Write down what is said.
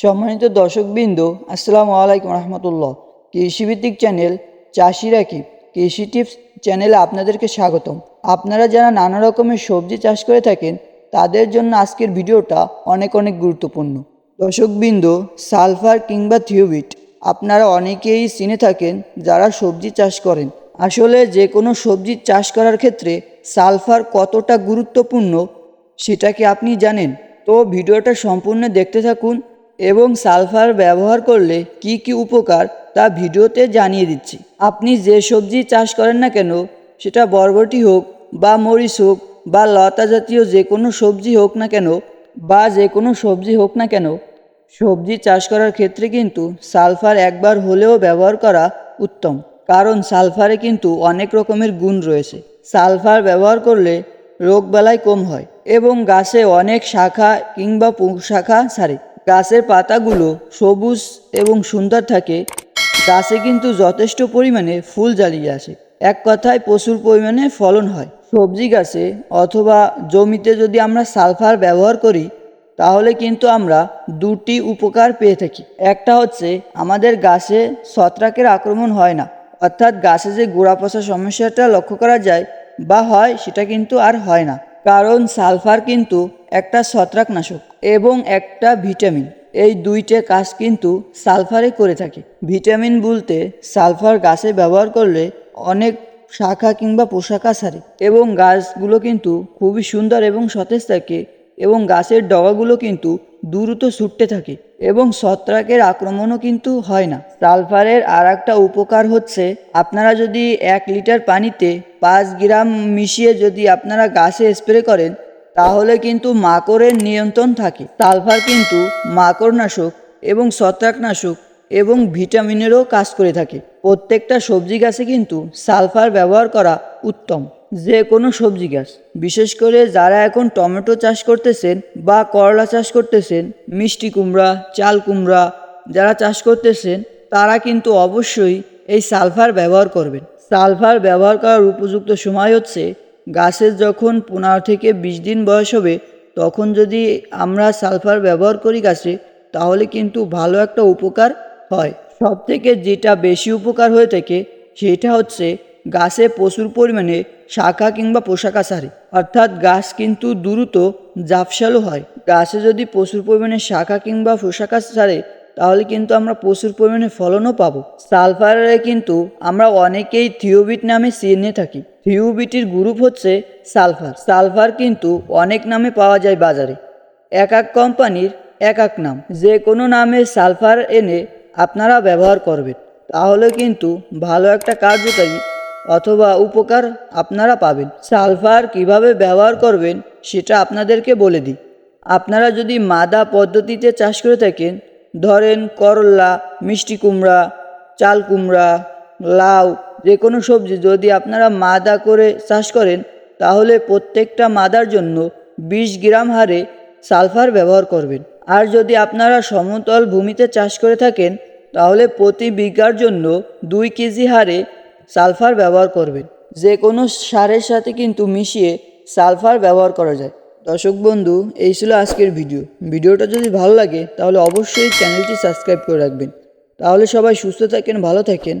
সম্মানিত দর্শকবৃন্দ, আসসালামু আলাইকুম রহমতুল্লাহ। কৃষিভিত্তিক চ্যানেল চাষিরা কি কৃষি টিপস চ্যানেলে আপনাদেরকে স্বাগতম। আপনারা যারা নানা রকমের সবজি চাষ করে থাকেন, তাদের জন্য আজকের ভিডিওটা অনেক অনেক গুরুত্বপূর্ণ। দর্শকবৃন্দ, সালফার কিংবা থিওবিট, আপনারা অনেকেই চিনে থাকেন যারা সবজি চাষ করেন। আসলে যে কোনো সবজি চাষ করার ক্ষেত্রে সালফার কতটা গুরুত্বপূর্ণ, সেটা কি আপনি জানেন? তো ভিডিওটা সম্পূর্ণ দেখতে থাকুন এবং সালফার ব্যবহার করলে কি কি উপকার তা ভিডিওতে জানিয়ে দিচ্ছি। আপনি যে সবজি চাষ করেন না কেন, সেটা বরবটি হোক বা মরিচ হোক বা লতা জাতীয় যে কোনো সবজি হোক না কেন বা যে কোনো সবজি হোক না কেন, সবজি চাষ করার ক্ষেত্রে কিন্তু সালফার একবার হলেও ব্যবহার করা উত্তম, কারণ সালফারে কিন্তু অনেক রকমের গুণ রয়েছে। সালফার ব্যবহার করলে রোগবালাই কম হয় এবং গাছে অনেক শাখা কিংবা শাখা ছাড়ে গাছের পাতাগুলো সবুজ এবং সুন্দর থাকে, গাছে কিন্তু যথেষ্ট পরিমাণে ফুল জ্বালিয়ে আসে। এক কথায় প্রচুর পরিমাণে ফলন হয়। সবজি গাছে অথবা জমিতে যদি আমরা সালফার ব্যবহার করি, তাহলে কিন্তু আমরা দুটি উপকার পেয়ে থাকি। একটা হচ্ছে, আমাদের গাছে ছত্রাকের আক্রমণ হয় না। অর্থাৎ গাছে যে গোড়া পচা সমস্যাটা লক্ষ্য করা যায় বা হয়, সেটা কিন্তু আর হয় না। কারণ সালফার কিন্তু একটা ছত্রাকনাশক। এবং একটা ভিটামিন। এই দুইটা কাজ কিন্তু সালফারে করে থাকে। ভিটামিন বলতে সালফার গাছে ব্যবহার করলে অনেক শাখা কিংবা পোশাকা সারে এবং গাছগুলো কিন্তু খুবই সুন্দর এবং সতেজ থাকে এবং গাছের ডগাগুলো কিন্তু দ্রুত ছুটতে থাকে এবং ছত্রাকের আক্রমণও কিন্তু হয় না। সালফারের আর একটা উপকার হচ্ছে আপনারা যদি এক লিটার পানিতে পাঁচ গ্রাম মিশিয়ে যদি আপনারা গাছে স্প্রে করেন তাহলে কিন্তু মাকড়ের নিয়ন্ত্রণ থাকে। সালফার কিন্তু মাকড়নাশক এবং ছত্রাকনাশক এবং ভিটামিনেরও কাজ করে থাকে। প্রত্যেকটা সবজি গাছে কিন্তু সালফার ব্যবহার করা উত্তম, যে কোনো সবজি গাছ। বিশেষ করে যারা এখন টমেটো চাষ করতেছেন বা করলা চাষ করতেছেন, মিষ্টি কুমড়া, চাল কুমড়া যারা চাষ করতেছেন, তারা কিন্তু অবশ্যই এই সালফার ব্যবহার করবেন। সালফার ব্যবহার করার উপযুক্ত সময় হচ্ছে গাছের যখন পনেরো থেকে বিশ দিন বয়স হবে, তখন যদি আমরা সালফার ব্যবহার করি গাছে, তাহলে কিন্তু ভালো একটা উপকার হয়। সব থেকে যেটা বেশি উপকার হয়ে থাকে, সেটা হচ্ছে গাছে প্রচুর পরিমাণে শাখা কিংবা পোশাকা সারে অর্থাৎ গাছ কিন্তু দ্রুত জাফসালো হয়। গাছে যদি প্রচুর পরিমাণে শাখা কিংবা পোশাকা সারে তাহলে কিন্তু আমরা প্রচুর পরিমাণে ফলনও পাবো। সালফারে কিন্তু আমরা অনেকেই থিওবিট নামে চিনে থাকি। থিওবিটির গ্রুপ হচ্ছে সালফার। সালফার কিন্তু অনেক নামে পাওয়া যায় বাজারে। এক এক কোম্পানির এক এক নাম। যে কোনো নামে সালফার এনে আপনারা ব্যবহার করবেন। তাহলে কিন্তু ভালো একটা কার্যকারী অথবা উপকার আপনারা পাবেন। সালফার কীভাবে ব্যবহার করবেন সেটা আপনাদেরকে বলে দিই। আপনারা যদি মাদা পদ্ধতিতে চাষ করে থাকেন, ধরেন করলা, মিষ্টি কুমড়া, চাল কুমড়া, লাউ যে কোনো সবজি যদি আপনারা মাদা করে চাষ করেন, তাহলে প্রত্যেকটা মাদার জন্য বিশ গ্রাম হারে সালফার ব্যবহার করবেন। আর যদি আপনারা সমতল ভূমিতে চাষ করে থাকেন, তাহলে প্রতি বিঘার জন্য দুই কেজি হারে সালফার ব্যবহার করবেন। যে কোনো সারের সাথে কিন্তু মিশিয়ে সালফার ব্যবহার করা যায়। দর্শক বন্ধু, এই ছিল আজকের ভিডিও। ভিডিওটা যদি ভালো লাগে, তাহলে অবশ্যই চ্যানেলটি সাবস্ক্রাইব করে রাখবেন। তাহলে সবাই সুস্থ থাকেন, ভালো থাকেন।